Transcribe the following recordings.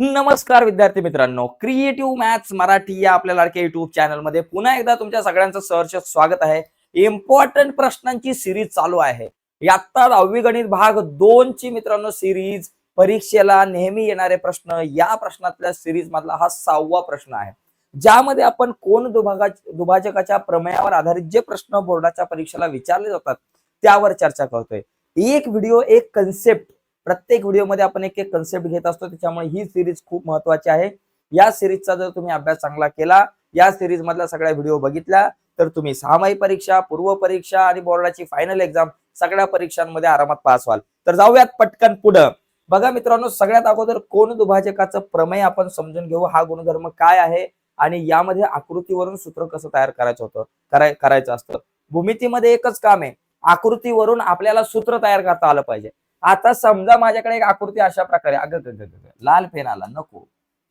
नमस्कार विद्यार्थी मित्रांनो क्रिएटिव्ह मॅथ्स मराठी या आपल्या लाडक्या युट्यूब चॅनलमध्ये पुन्हा एकदा तुमच्या सगळ्यांचं सहर्ष स्वागत आहे. इम्पॉर्टंट प्रश्नांची सिरीज चालू आहे. यात्ता दहावी गणित भाग दोन ची मित्रांनो सिरीज परीक्षेला नेहमी येणारे प्रश्न या प्रश्नातल्या सिरीज मधला हा सहावा प्रश्न आहे. ज्यामध्ये आपण कोण दुभागा दुभाजकाच्या प्रमेयावर आधारित जे प्रश्न बोर्डाच्या परीक्षेला विचारले जातात त्यावर चर्चा करतोय. एक व्हिडिओ एक कन्सेप्ट प्रत्येक व्हिडिओमध्ये आपण एक एक कन्सेप्ट घेत असतो. त्याच्यामुळे ही सिरीज खूप महत्वाची आहे. या सिरीजचा जर तुम्ही अभ्यास चांगला केला या सिरीज मधल्या सगळ्या व्हिडिओ बघितल्या तर तुम्ही सहामाही परीक्षा पूर्व परीक्षा आणि बोर्डाची फायनल एक्झाम सगळ्या परीक्षांमध्ये आरामात पास व्हाल. तर जाऊयात पटकन पुढं. बघा मित्रांनो सगळ्यात अगोदर कोण दुभाजकाचं प्रमेय आपण समजून घेऊ? हा गुणधर्म काय आहे? आणि यामध्ये आकृतीवरून सूत्र कसं तयार करायचं होतं? कराय करायचं असतं. भूमितीमध्ये एकच काम आहे. आकृतीवरून आपल्याला सूत्र तयार करता आलं पाहिजे. आता समजा माझ्याकडे एक आकृती अशा प्रकारे अगं ग, लाल पेन आला नको.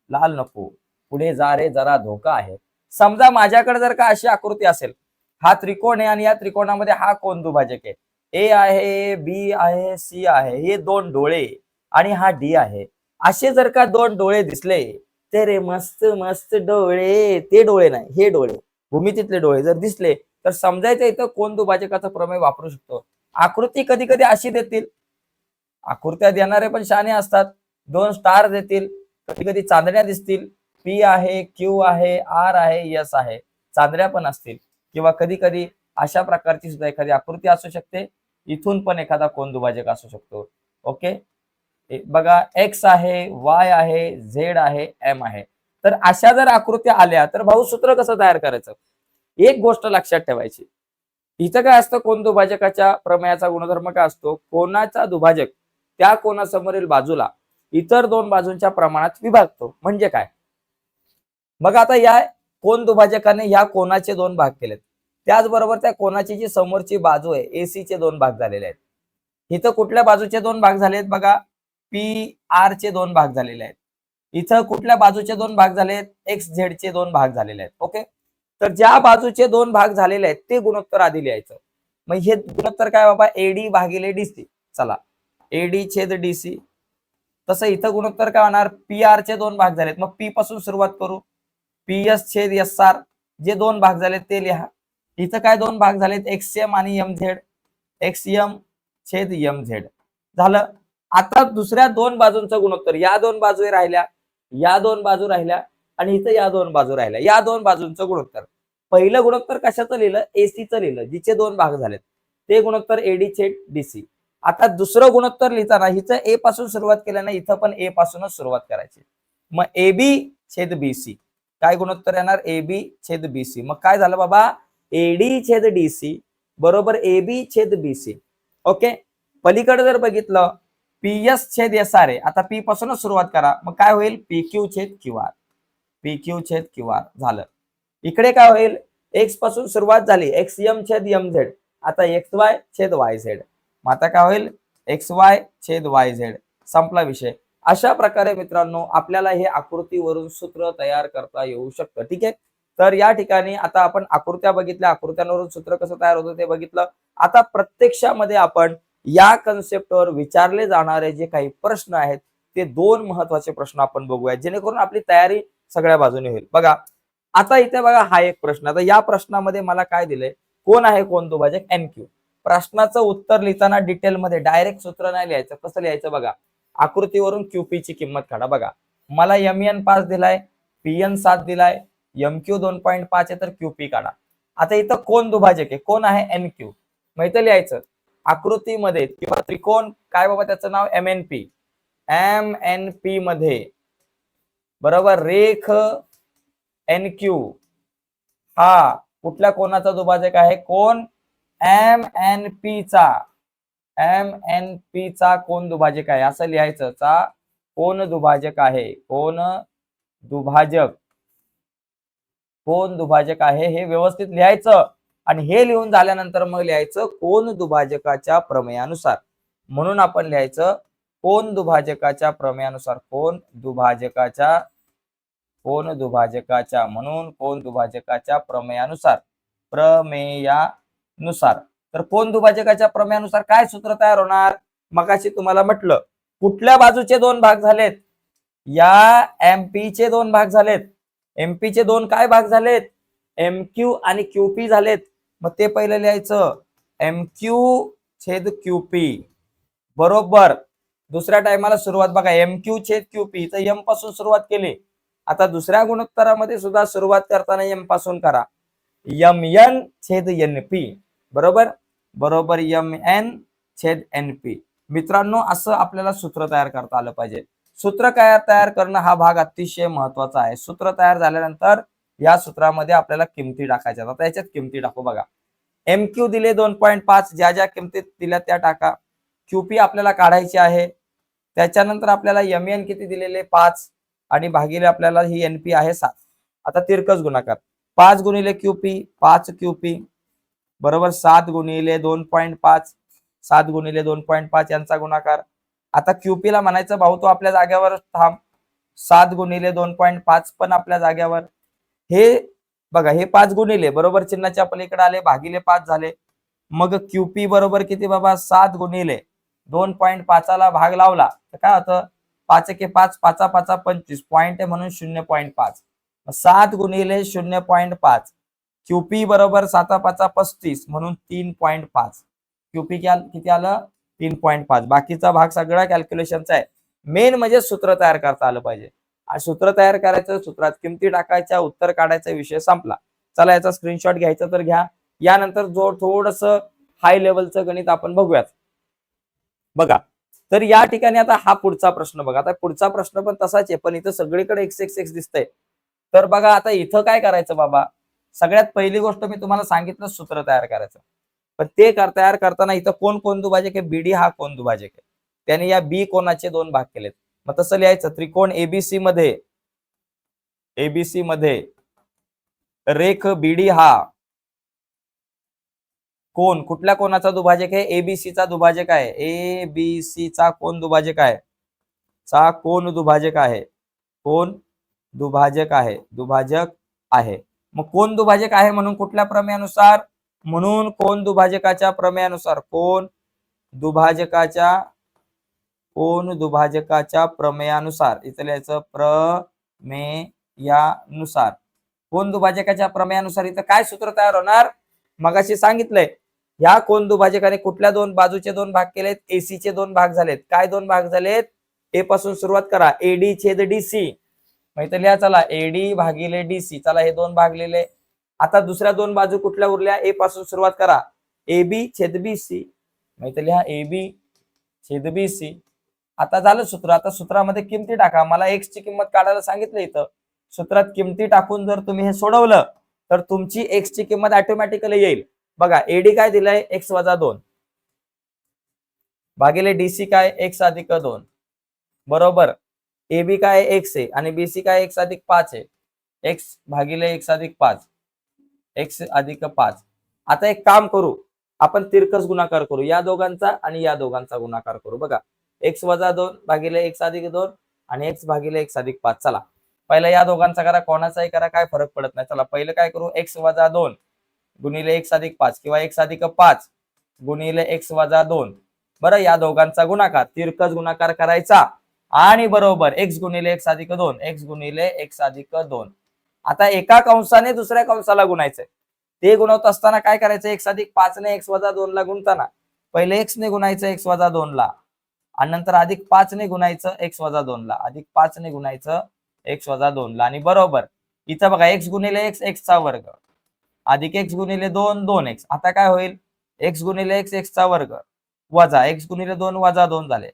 लाल नको. पुढे जा रे जरा धोका आहे. समजा माझ्याकडे जर का अशी आकृती असेल हा त्रिकोण आहे आणि या त्रिकोणामध्ये हा कोण दुभाजक आहे. ए आहे बी आहे सी आहे. हे दोन डोळे आणि हा डी आहे. असे जर का दोन डोळे दिसले ते रे मस्त मस्त डोळे. ते डोळे नाही हे डोळे. भूमितीतले डोळे जर दिसले तर समजायचं इथं कोण दुभाजकाचा प्रमेय वापरू शकतो. आकृती कधी कधी अशी देतील आकृत्या देणारे पण शाने असतात. दोन स्टार देतील. कधी कधी चांदण्या दिसतील. पी आहे क्यू आहे आर आहे यस आहे. चांदण्या पण असतील. किंवा कधी कधी अशा प्रकारची सुद्धा एखादी आकृती असू शकते. इथून पण एखादा कोण दुभाजक असू शकतो. ओके बघा एक्स आहे वाय आहे झेड आहे एम आहे. तर अशा जर आकृत्या आल्या तर भाऊ सूत्र कसं तयार करायचं? एक गोष्ट लक्षात ठेवायची. इथं काय असतं? कोण दुभाजकाच्या प्रमेयाचा गुणधर्म काय असतो? कोणाचा दुभाजक त्या कोणासमोरील बाजूला इतर दोन बाजूंच्या प्रमाणात विभागतो. म्हणजे काय? मग आता या कोण दुभाजकाने या कोणाचे दोन भाग केलेत? त्याचबरोबर त्या कोणाची जी समोरची बाजू आहे एसी चे दोन भाग झालेले आहेत. इथं कुठल्या बाजूचे दोन भाग झालेत बघा? पी आर चे दोन भाग झालेले आहेत. इथं कुठल्या बाजूचे दोन भाग झालेत एक्स झेड चे दोन भाग झालेले आहेत. ओके? तर ज्या बाजूचे दोन भाग झालेले आहेत ते गुणोत्तर आधी लिहायचं. मग हे गुणोत्तर काय बाबा? एडी भागिले डीसी चला. एडी छेद डीसी तसं इथं गुणोत्तर काय होणार? पी आर चे दोन भाग झालेत. मग पी पासून सुरुवात करू. पी एस छेद एस आर जे दोन भाग झालेत ते लिहा. इथं काय दोन भाग झालेत? एक्स एम आणि एम झेड एक्स एम छेद एम झेड झालं? आता दुसऱ्या दोन बाजूंचं गुणोत्तर. या दोन बाजू राहिल्या. या दोन बाजू राहिल्या. आणि इथं या दोन बाजू राहिल्या. या दोन बाजूंचं गुणोत्तर. पहिलं गुणोत्तर कशाचं लिहिलं? एसीचं लिहिलं. जिचे दोन भाग झालेत. ते गुणोत्तर एडी छेद डीसी आता दुसरं गुणोत्तर लिहिताना हिचं ए पासून सुरुवात केल्यानं इथं पण ए पासूनच सुरुवात करायची. मग ए बी छेद बी सी काय गुणोत्तर येणार? ए बी छेद बी सी मग काय झालं बाबा? एडी छेद डी सी बरोबर ए बी छेद बी सी ओके पलीकडे जर बघितलं पी एस छेद एस आर ए आता पी पासूनच सुरुवात करा. मग काय होईल? पी क्यू छेद क्यू आर पी क्यू छेद क्यू आर झालं. इकडे काय होईल? एक्सपासून सुरुवात झाली. एक्स एम छेद एम झेड आता एक्स वाय छेद वाय झेड मग आता काय होईल? एक्स वाय छेद वाय झेड संपला विषय. अशा प्रकारे मित्रांनो आपल्याला हे आकृतीवरून सूत्र तयार करता येऊ शकतं. ठीक आहे? तर या ठिकाणी आता आपण आकृत्या बघितल्या. आकृत्यांवरून सूत्र कसं तयार होतं ते बघितलं. आता प्रत्यक्षामध्ये आपण या कन्सेप्टवर विचारले जाणारे जे काही प्रश्न आहेत ते दोन महत्त्वाचे प्रश्न आपण बघूया जेणेकरून आपली तयारी सगळ्या बाजूने होईल. बघा आता इथे बघा हा एक प्रश्न. आता या प्रश्नामध्ये मला काय दिलंय? कोण आहे कोण दुभाजक? एन क्यू प्रश्नाचं उत्तर लिहिताना डिटेलमध्ये डायरेक्ट सूत्र नाही लिहायचं. कसं लिहायचं बघा? आकृतीवरून क्यूपी ची किंमत काढा. बघा मला एम एन पाच दिलाय पी एन सात दिलाय एम क्यू दोन पॉईंट पाच आहे तर क्यूपी काढा. आता इथं कोण दुभाजक आहे? कोण आहे एन क्यू मग इथं लिहायचं. आकृतीमध्ये किंवा त्रिकोण काय बाबा त्याचं नाव? M N P M N P मध्ये बरोबर रेख एन क्यू हा कुठल्या कोणाचा दुभाजक आहे? कोण? एम एन पी चा. एम एन पी चा कोण दुभाजक आहे? असं लिहायचं चा कोण दुभाजक आहे? कोण दुभाजक? कोण दुभाजक आहे? हे व्यवस्थित लिहायचं. आणि हे लिहून झाल्यानंतर मग लिहायचं कोण दुभाजकाच्या प्रमेयानुसार. म्हणून आपण लिहायचं कोण दुभाजकाच्या प्रमेयानुसार. कोण दुभाजकाच्या कोण दुभाजकाच्या. म्हणून कोण दुभाजकाच्या प्रमेयानुसार. प्रमेया नुसार. तर कोण दुभाजकाच्या प्रमेयानुसार काय सूत्र तयार होणार? मगाशी तुम्हाला म्हटलं कुठल्या बाजूचे दोन भाग झालेत? या एमपी चे दोन भाग झालेत. एमपी चे दोन काय भाग झालेत? एम क्यू आणि क्यूपी झालेत. मग ते पहिलं लिहायचं एम क्यू छेद क्यूपी बरोबर. दुसऱ्या टायमाला सुरुवात बघा एम क्यू छेद क्यूपी तर एमपासून सुरुवात केली. आता दुसऱ्या गुणोत्तरामध्ये सुद्धा सुरुवात करताना एमपासून करा. एम एन छेद एन पी बरोबर? बरोबर यम एन छेद एन पी मित्रांनो असं आपल्याला सूत्र तयार करता आलं पाहिजे. सूत्र काय तयार करणं हा भाग अतिशय महत्त्वाचा आहे. सूत्र तयार झाल्यानंतर या सूत्रामध्ये आपल्याला किमती टाकायच्या आता याच्यात किमती टाकू बघा. एम क्यू दिले दोन पॉईंट पाच ज्या ज्या किमतीत दिल्या त्या टाका. क्यूपी आपल्याला काढायची आहे. त्याच्यानंतर आपल्याला एम एन किती दिलेले? पाच. आणि भागिले आपल्याला ही एनपी आहे सात. आता तिरकस गुणाकार. पाच गुणिले क्यूपी पाच क्यूपी बरोबर सात गुणिले दोन पॉईंट पाच. सात गुणिले दोन पॉईंट पाच यांचा गुणाकार. आता QP ला म्हणायचं भाऊ तो आपल्या जागेवर थांब. सात गुणिले दोन पॉईंट पाच पण आपल्या जागेवर. हे बघा हे पाच गुणिले बरोबर चिन्हाच्या पलीकडे आले भागिले पाच झाले. मग क्यूपी बरोबर किती बाबा? सात गुणिले. दोन पॉईंट पाचाला भाग लावला तर काय होतं? पाच एके पाच पाचा पाचा पंचवीस. पॉईंट आहे म्हणून शून्य पॉईंट पाच. सात गुणिले शून्य पॉईंट पाच. क्यूपी बरोबर साता पाचा पस्तीस म्हणून तीन पॉईंट पाच. क्यूपी किती आलं? तीन पॉईंट पाच. बाकीचा भाग सगळा कॅल्क्युलेशनचा आहे. मेन म्हणजे सूत्र तयार करता आलं पाहिजे. आणि सूत्र तयार करायचं सूत्रात किमती टाकायच्या उत्तर काढायचा विषय संपला. चला याचा स्क्रीनशॉट घ्यायचा तर घ्या. यानंतर जो थोडस हाय लेवलचं गणित आपण बघूयात. बघा. तर या ठिकाणी आता हा पुढचा प्रश्न बघा. आता पुढचा प्रश्न पण तसाच आहे पण इथं सगळीकडे एक्स एक्स एक्स दिसतंय. तर बघा आता इथं काय करायचं बाबा? सगळ्यात पहिली गोष्ट मी तुम्हाला सांगितलं सूत्र तयार करायचं. पण ते कर तयार करताना इथं कोण कोण दुभाजक आहे? बीडी हा कोण दुभाजक आहे? त्याने या बी कोणाचे दोन भाग केलेत. मग तसं लिहायचं त्रिकोण एबीसी मध्ये एबीसी मध्ये रेख बीडी हा कोण? कुठल्या कोणाचा दुभाजक आहे? एबीसी चा दुभाजक आहे. ए बी सी चा कोण दुभाजक आहे? चा कोण दुभाजक आहे? कोण दुभाजक आहे? दुभाजक आहे. मग कोण दुभाजक आहे म्हणून कुठल्या प्रमेयानुसार? म्हणून कोण दुभाजकाच्या प्रमेयानुसार? कोण दुभाजकाच्या कोण दुभाजकाच्या प्रमेयानुसार? इथं लिहायचं प्रमेयानुसार. कोण दुभाजकाच्या प्रमेयानुसार? इथं काय सूत्र तयार होणार? मगाशी सांगितलंय. ह्या कोण दुभाजकाने कुठल्या दोन बाजूचे दोन भाग केलेत? एसीचे दोन भाग झालेत. काय दोन भाग झालेत? ए पासून सुरुवात करा. एडी छेद डी सी तर लिहा चला एडी भागिले डीसी चला हे दोन भागलेले. आता दुसऱ्या दोन बाजू कुठल्या उरल्या? ए पासून सुरुवात करा. ए बी छेद बी सी मग लिहा ए बी छेद बी सी आता झालं सूत्र. आता सूत्रामध्ये किमती टाका. मला एक्स ची किंमत काढायला सांगितलं इथं. सूत्रात किमती टाकून जर तुम्ही हे सोडवलं तर तुमची एक्स ची किंमत ऑटोमॅटिकली येईल. बघा एडी काय दिलंय? एक्स वजा दोन. भागिले डीसी काय? एक्स अधिक दोन. बरोबर. ए बी काय एक्स आहे आणि बीसी काय एक्स अधिक पाच आहे. एक्स भागिले एक्स अधिक पाच. एक्स अधिक पाच. आता एक काम करू. आपण तिरकस गुणाकार करू. या दोघांचा आणि या दोघांचा गुणाकार करू. बघा. एक्स वजा दोन भागिले एक्स अधिक दोन आणि एक्स भागिले एक्स अधिक पाच. चला. पहिला या दोघांचा करा. कोणाचाही करा. काय फरक पडत नाही. चला. पहिलं काय करू? एक्स वजा दोन गुणिले एक्स अधिक पाच किंवा एक्स अधिक पाच गुणिले एक्स वजा दोन. बरं या दोघांचा गुणाकार. तिरकस गुणाकार करायचा. आणि बरोबर एक्स गुणिले एक्स अधिक दोन एक्स गुणिले एक्स अधिक दोन. आता एका कंसाने दुसऱ्या कंसाला गुणायचंय. ते गुणवत असताना काय करायचं? एक्स अधिक पाच ने एक्स वजा दोन ला गुणताना. पहिले एक्स ने गुणायचं एक्स वजा दोन ला. आणि नंतर अधिक पाच ने गुणायचं एक्स वजा दोन ला. अधिक पाच ने गुणायचं एक्स वजा दोन ला. आणि बरोबर. इथं बघा एक्स गुणिले एक्स एक्सचा वर्ग. अधिक एक्स गुणिले दोन दोन एक्स आता काय होईल? एक्स गुणिले एक्स एक्सचा वर्ग. वजा एक्स गुणिले दोन वजा दोन झाले.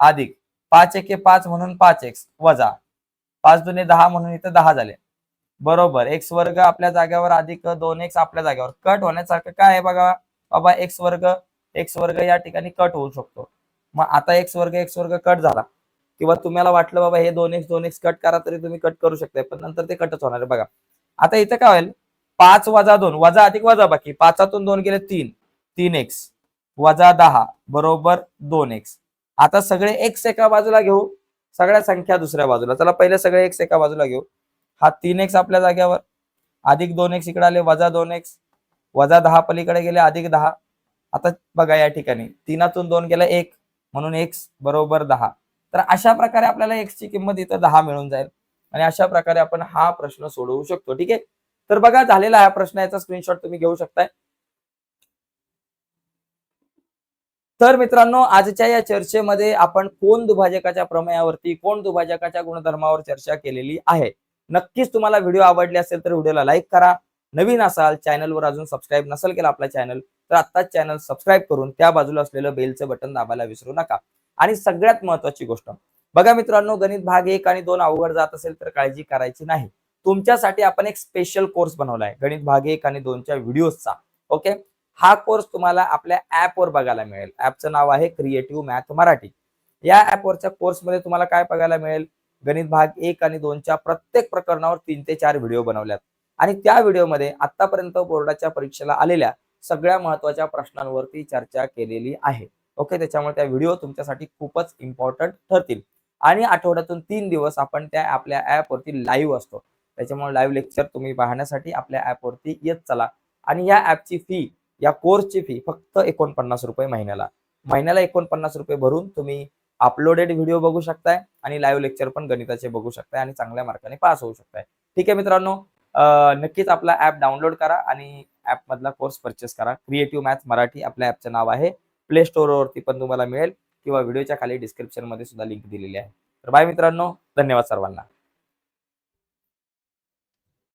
अधिक. पाच एके पाच म्हणून पाच एक्स वजा. पाच दुने दहा म्हणून इथं दहा झाले. बरोबर. एक्स वर्ग आपल्या जागेवर अधिक दोन एक्स आपल्या जागेवर. कट होण्यासारखं काय आहे बघा? बाबा एक्स वर्ग एक्स वर्ग या ठिकाणी कट होऊ शकतो. मग आता एक्स वर्ग एक्स वर्ग कट झाला. किंवा तुम्हाला वाटलं बाबा हे दोन एक्स दोन एक्स कट करा तरी तुम्ही कट करू शकता पण नंतर ते कटच होणार आहे बघा. आता इथं काय होईल? पाच वजा दोन वजा अधिक वजा बाकी. पाचातून दोन गेले तीन. तीन एक्स. वजा दहा. बरोबर दोन एक्स. आता सगळे एक्स एका बाजूला घेऊ सगळ्या संख्या दुसऱ्या बाजूला. चला पहिले सगळे एक्स एका बाजूला घेऊ. हा तीन एक्स आपल्या जागेवर अधिक दोन एक्स इकडे आले वजा दोन एक्स वजा दहा पलीकडे गेले अधिक दहा. आता बघा या ठिकाणी. तीनातून दोन गेला एक. म्हणून एक्स बरोबर दहा. तर अशा प्रकारे आपल्याला एक्स ची किंमत इथं दहा मिळून जाईल. आणि अशा प्रकारे आपण हा प्रश्न सोडवू शकतो. ठीक आहे? तर बघा झालेला हा प्रश्न याचा स्क्रीनशॉट तुम्ही घेऊ शकताय. तर मित्रांनो आजच्या या चर्चेमध्ये आपण कोण दुभाजकाच्या प्रमेयावरती कोण दुभाजकाच्या गुणधर्मावर चर्चा केलेली आहे? नक्कीच तुम्हाला व्हिडिओ आवडले असेल तर व्हिडिओला लाईक करा. नवीन असाल चॅनलवर अजून सबस्क्राईब नसेल केला आपला चॅनल तर आत्ताच चॅनल सबस्क्राईब करून त्या बाजूला असलेलं बेलचं बटन दाबायला विसरू नका. आणि सगळ्यात महत्वाची गोष्ट बघा मित्रांनो गणित भाग एक आणि दोन अवघड जात असेल तर काळजी करायची नाही. तुमच्यासाठी आपण एक स्पेशल कोर्स बनवलाय गणित भाग एक आणि दोनच्या व्हिडिओचा ओके हा कोर्स तुम्हाला आपल्या ऍपवर बघायला मिळेल. ऍपचं नाव आहे क्रिएटिव्ह मॅथ मराठी या ऍपवरच्या कोर्समध्ये तुम्हाला काय बघायला मिळेल? गणित भाग एक आणि दोनच्या प्रत्येक प्रकरणावर तीन ते चार व्हिडिओ बनवल्यात. आणि त्या व्हिडिओमध्ये आतापर्यंत बोर्डाच्या परीक्षेला आलेल्या सगळ्या महत्त्वाच्या प्रश्नांवरती चर्चा केलेली आहे. ओके त्याच्यामुळे त्या व्हिडिओ तुमच्यासाठी खूपच इम्पॉर्टंट ठरतील. आणि आठवड्यातून तीन दिवस आपण त्या आपल्या ऍपवरती लाईव्ह असतो. त्याच्यामुळे लाईव्ह लेक्चर तुम्ही पाहण्यासाठी आपल्या ऍपवरती येत चला. आणि या ऍपची फी या कोर्सची फी फक्त एकोणपन्नास रुपये महिन्याला. महिन्याला एकोणपन्नास रुपये भरून तुम्ही अपलोडेड व्हिडिओ बघू शकताय आणि लाईव्ह लेक्चर पण गणिताचे बघू शकताय आणि चांगल्या मार्काने पास होऊ शकताय. ठीक आहे मित्रांनो नक्कीच आपला ऍप डाउनलोड करा आणि ऍप मधला कोर्स परचेस करा. क्रिएटिव्ह मॅथ मराठी आपल्या ऍपचं नाव आहे. प्ले वरती पण तुम्हाला मिळेल किंवा व्हिडिओच्या खाली डिस्क्रिप्शनमध्ये सुद्धा लिंक दिलेली आहे. तर बाय मित्रांनो धन्यवाद सर्वांना.